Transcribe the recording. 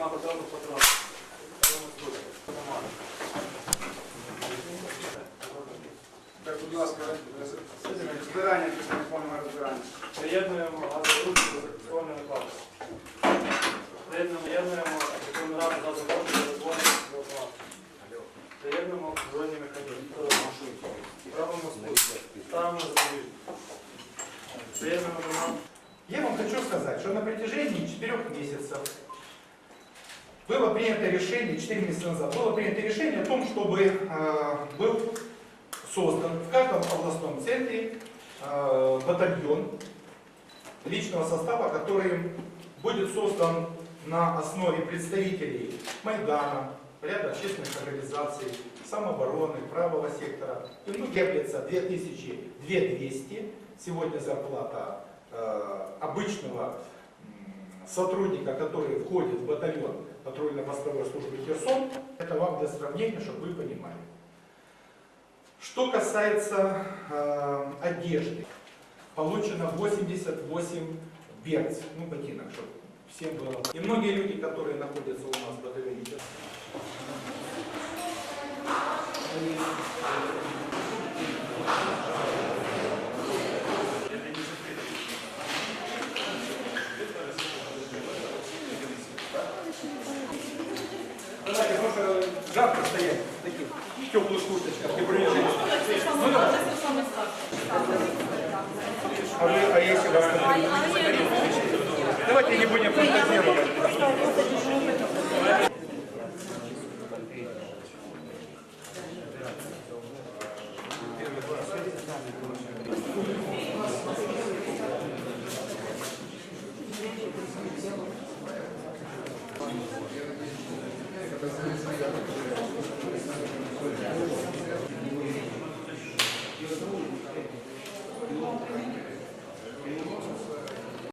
потрібних патронів. Немає. Так, будь ласка, збирання після повного розбирання. Приєднуємо газорубку до зафіксованої накладки. Приєднуємо єднуємо Верховну Раду за заводу до розгону до оплати. Приєднуємо збройні механізми. Робимо спуск. Ставимо запобіжник. Приєднуємо до нас. Я вам хочу сказать, что на протяжении четырех месяцев было принято решение, 4 месяца назад, было принято решение о том, чтобы э, был создан в каждом областном центре э, батальон личного состава, который будет создан на основе представителей Майдана, ряда общественных организаций, самообороны, правого сектора. И ну, теплится 2200. Сегодня зарплата э, обычного сотрудника, который входит в батальон патрульно-постовой службы Херсон, это вам для сравнения, чтобы вы понимали. Что касается э, одежды, получено 88 берц, ну ботинок, чтобы всем было. И многие люди, которые находятся у нас в батальоне Херсон, Э, завтра стоять в таких теплых курточках и бронежилетах. Ну, а, вы, а если вас Давайте не будем фантазировать. Первый раз.